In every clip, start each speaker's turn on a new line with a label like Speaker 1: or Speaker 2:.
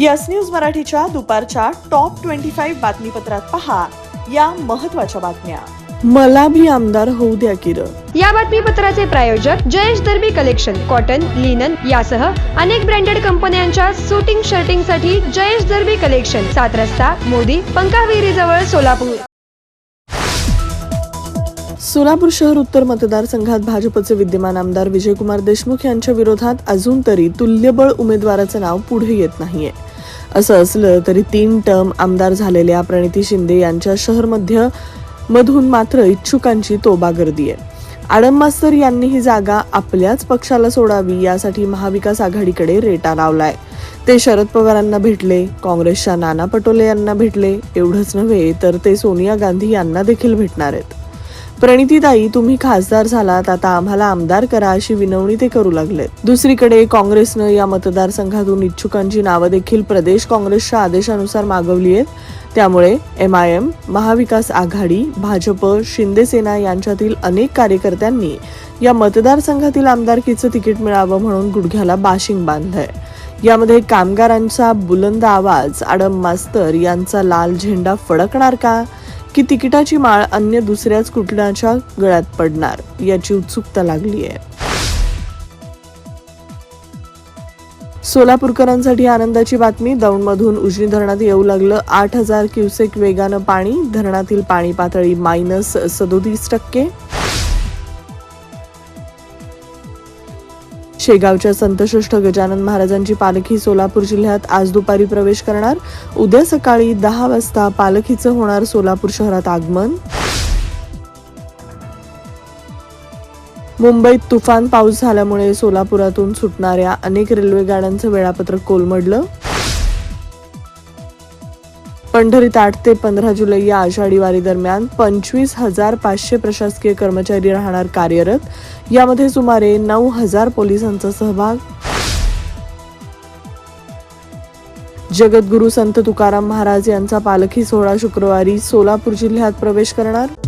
Speaker 1: Yes news मराठीच्या दुपारच्या top twenty five बातमीपत्रात पहा या महत्त्वाच्या बातम्या. मला भी आमदार होऊ द्या किर.
Speaker 2: या बातमीपत्राचे प्रायोजक Jayesh Darbi collection cotton linen यासह अनेक ब्रँडेड कंपन्यांच्या सुटिंग शर्टिंगसाठी जयेश दर्बी कलेक्शन सात रस्ता मोदी पंकाविरी जवळ सोलापूर.
Speaker 1: सोलापूर शहर उत्तर मतदारसंघात भाजपचे विद्यमान आमदार विजयकुमार देशमुख यांच्या विरोधात अजून तरी तुल्यबळ उमेदवाराचं नाव पुढे येत नाहीये. असं असलं तरी तीन टर्म आमदार झालेल्या प्रणिती शिंदे यांच्या शहरमध्य मधून मात्र इच्छुकांची तोबा गर्दी आहे. आडम मास्तर यांनी ही जागा आपल्याच पक्षाला सोडावी यासाठी महाविकास आघाडीकडे रेटा लावलाय. ते शरद पवारांना भेटले काँग्रेसच्या नाना पटोले यांना भेटले एवढंच नव्हे तर ते सोनिया गांधी यांना देखील भेटणार आहेत. प्रणितीताई तुम्ही खासदार झालात आता आम्हाला आमदार करा अशी विनवणी ते करू लागले दुसरीकडे काँग्रेसनं या मतदारसंघातून इच्छुकांची नावं देखील प्रदेश काँग्रेसच्या आदेशानुसार मागवली आहेत. त्यामुळे M I M Mahavikas Aghadi Bhajap Shinde Sena यांच्यातील अनेक कार्यकर्त्यांनी या मतदारसंघातील आमदारकीचं तिकीट मिळावं म्हणून गुडघ्याला बाशिंग बांधलंय. यामध्ये कामगारांचा बुलंद आवाज आडम मास्तर यांचा लाल झेंडा फडकणार का? की तिकिटाची माळ अन्य दुसऱ्याच कुठल्याच्या गळ्यात पडणार याची उत्सुकता लागली आहे. सोलापूरकरांसाठी आनंदाची बातमी दौंडमधून उजनी धरणात येऊ लागलं आठ हजार क्युसेक वेगानं पाणी धरणातील पाणी पातळी मायनस सदोतीस टक्के. शेगावच्या संतश्रेष्ठ गजानन महाराजांची पालखी सोलापूर जिल्ह्यात आज दुपारी प्रवेश करणार. उद्या सकाळी दहा वाजता पालखीचं होणार सोलापूर शहरात आगमन. मुंबईत तुफान पाऊस झाल्यामुळे सोलापुरातून सुटणाऱ्या अनेक रेल्वे गाड्यांचं वेळापत्रक कोलमडलं. पंढरीत आठ ते पंधरा जुलै या आषाढी वारी दरम्यान पंचवीस हजार पाचशे प्रशासकीय कर्मचारी राहणार कार्यरत. यामध्ये सुमारे नऊ हजार पोलिसांचा सहभाग. जगद्गुरु संत तुकाराम महाराज यांचा पालखी सोहळा शुक्रवारी सोलापूर जिल्ह्यात प्रवेश करणार.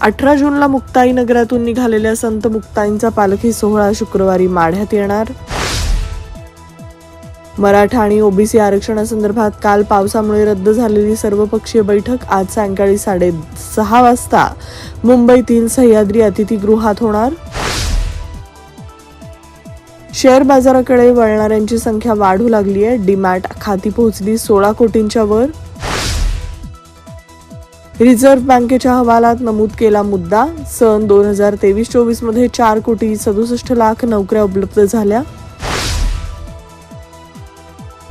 Speaker 1: अठरा जूनला मुक्ताई नगरातून निघालेल्या संत मुक्ताईंचा पालखी सोहळा शुक्रवारी माढ्यात येणार. मराठा आणि ओबीसी आरक्षणासंदर्भात काल पावसामुळे रद्द झालेली सर्वपक्षीय बैठक आज सायंकाळी साडे सहा वाजता. मुंबईतील सह्याद्री अतिथीगृहात होणार. शेअर बाजाराकडे वळणाऱ्यांची संख्या वाढू लागली आहे डीमॅट खाती पोहोचली सोळा कोटींच्या वर. रिझर्व्ह बँकेच्या अहवालात नमूद केला मुद्दा. सन दोन हजार तेवीस चोवीसमध्ये चार कोटी सदुसष्ट लाख नोकऱ्या उपलब्ध झाल्या.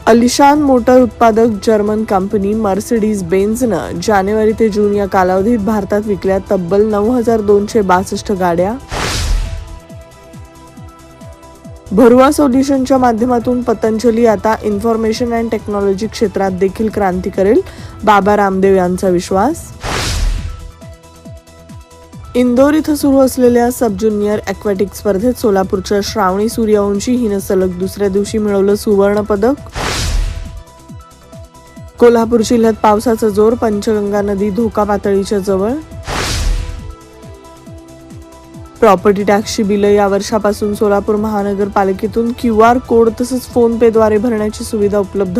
Speaker 1: अलिशान मोटर उत्पादक जर्मन कंपनी मर्सिडीज बेन्झनं जानेवारी ते जून या कालावधीत भारतात विकल्या तब्बल नऊ हजार दोनशे बासष्ट गाड्या. भरुआ सोल्युशनच्या माध्यमातून पतंजली आता इन्फॉर्मेशन अँड टेक्नॉलॉजी क्षेत्रात देखील क्रांती करेल. बाबा रामदेव यांचा विश्वास. इंदोर इथं सुरू असलेल्या सब ज्युनियर अक्वॅटिक स्पर्धेत सोलापूरच्या श्रावणी सूर्यवंशी हिनं सलग दुसऱ्या दिवशी मिळवलं सुवर्णपदक कोल्हापूर जिल्ह्यात पावसाचा जोर पंचगंगा नदी धोका पातळीच्या जवळ. प्रॉपर्टी टॅक्सची बिलं या वर्षापासून सोलापूर महानगरपालिकेतून क्यू आर कोड तसंच फोन भरण्याची सुविधा उपलब्ध.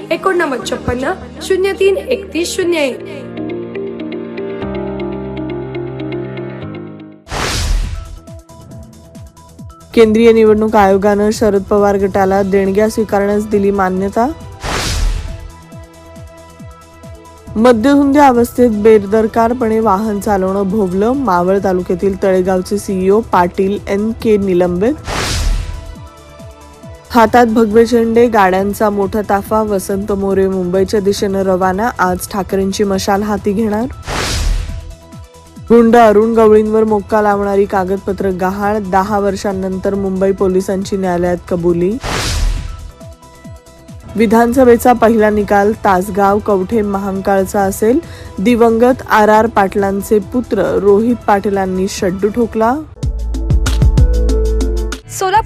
Speaker 2: एकोणनव्वद छप्पन्न शून्य तीन एकतीस शून्य एक.
Speaker 1: केंद्रीय निवडणूक आयोगानं शरद पवार गटाला देणग्या स्वीकारण्यास दिली मान्यता. मद्यधुंदी अवस्थेत बेदरकारपणे वाहन चालवणं भोवलं. मावळ तालुक्यातील तळेगावचे सीईओ पाटील एन के निलंबित. हातात भगवे झेंडे गाड्यांचा मोठा ताफा वसंत मोरे मुंबईच्या दिशेनं रवाना आज ठाकरेंची मशाल हाती घेणार? गुंड अरुण गवळींवर मोक्का लावणारी कागदपत्र गहाळ दहा वर्षांनंतर मुंबई पोलिसांची न्यायालयात कबुली? विधानसभेचा पहिला निकाल तासगाव कवठे महांकाळचा असेल. दिवंगत आर आर पाटलांचे पुत्र रोहित पाटीलांनी शड्डू ठोकला?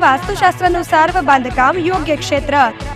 Speaker 2: वास्तुशास्त्रानुसार व बांधकाम योग्य क्षेत्र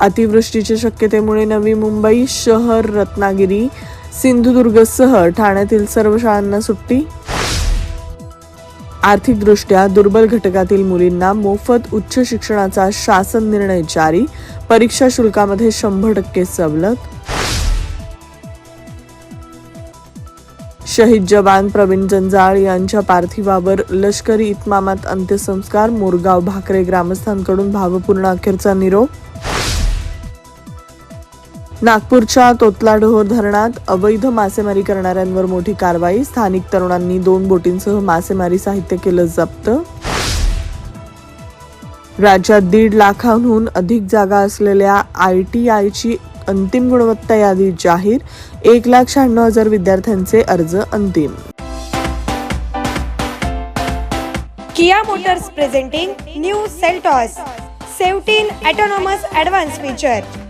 Speaker 1: अतिवृष्टीच्या शक्यतेमुळे नवी मुंबई शहर रत्नागिरी सिंधुदुर्गसह ठाण्यातील सर्व शाळांना सुट्टी. आर्थिकदृष्ट्या दुर्बल घटकातील मुलींना मोफत उच्च शिक्षणाचा शासन निर्णय जारी. परीक्षा शुल्कामध्ये शंभर टक्के सवलत. शहीद जवान प्रवीण जंजाळ यांच्या पार्थिवावर लष्करी इतमामात अंत्यसंस्कार मोरगाव भाकरे ग्रामस्थांकडून भावपूर्ण अखेरचा निरोप. नागपूरच्या तोतलाडोह धरणात अवैध मासेमारी करणाऱ्यांवर मोठी कारवाई. स्थानिक तरुणांनी दोन बोटींसह मासेमारी साहित्य केलं जप्त. राज्यात दीड लाखांहून अधिक जागा असलेल्या आय टी आयची अंतिम गुणवत्ता यादी जाहीर. एक लाख शहाण्णव हजार विद्यार्थ्यांचे अर्ज अंतिम.
Speaker 2: Kia Motors presenting new Seltos. Seventeen autonomous advance feature.